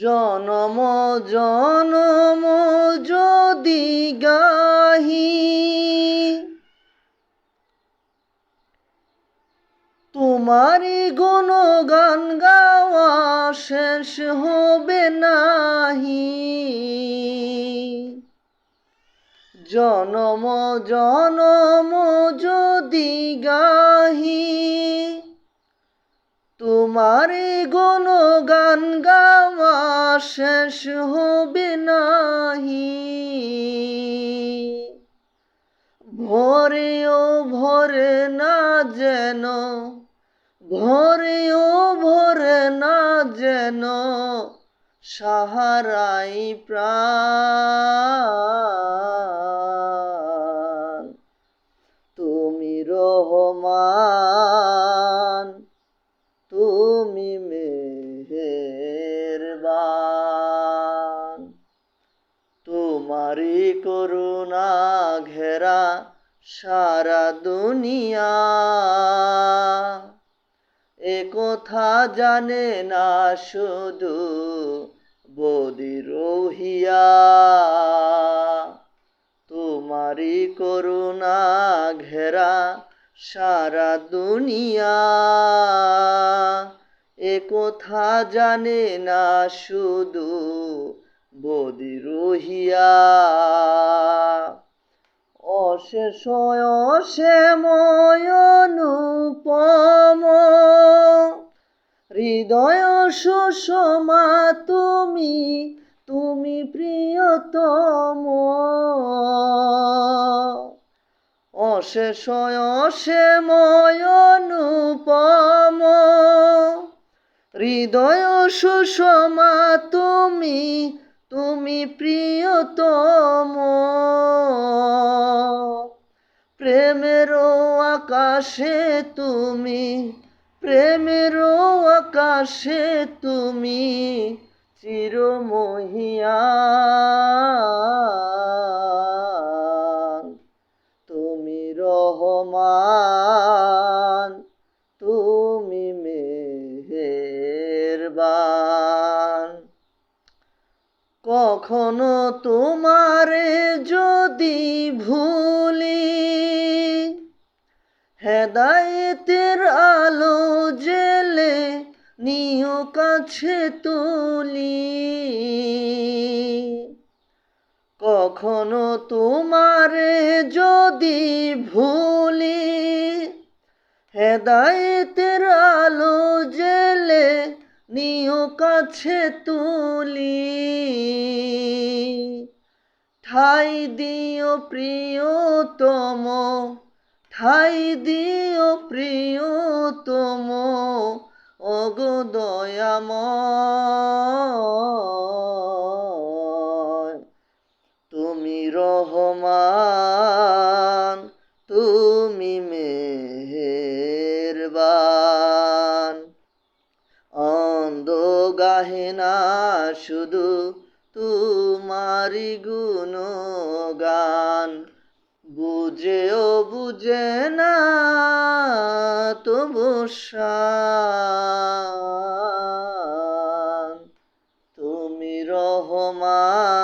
জনম জনম যদি গাহি। তোমারি গুণগান গাওয়া শেষ হবে নাহি। জনম জনম যদি গাহি তোমারি গুণগান গাওয়া শেষ হবে নাহি। ভরেও ভরে না যেন ভরেও ভরে না যেন সাহারাই প্রাণ। করুণা ঘেরা সারা দুনিয়া। এ কথা জানে না শুধু বদি রহিয়া। তোমারি করুণা ঘেরা সারা দুনিয়া। এ কথা জানে না শুধু বদি রহিয়া। অশেষ অসেময়নুপম হৃদয় সুষমা তুমি তুমি প্রিয়তম। অশেষ অসেময়নুপম হৃদয় সুষমা তুমি তুমি প্রিয়তম। প্রেমের আকাশে তুমি প্রেমের আকাশে তুমি চিরমহিয়ান তুমি রহমান তুমি মেহেরবান। কখনো তোমারে যদি ভুলি, হেদায়েতের আলো জেলে নিও কাছে তুলি। কখনো তোমারে যদি ভুলি, হেদায়েতের আলো জেলে নিও কাছে তুলি। ঠাই দিও প্রিয়তম, ঠাই দিও প্রিয়তম অগো দয়াময়। তুমি রহমান, তুমি মেহেরবান। অন্ধ গাহে না শুধু তোমারি গুণগান বুঝেও বুঝে না তবু তুমি রহমান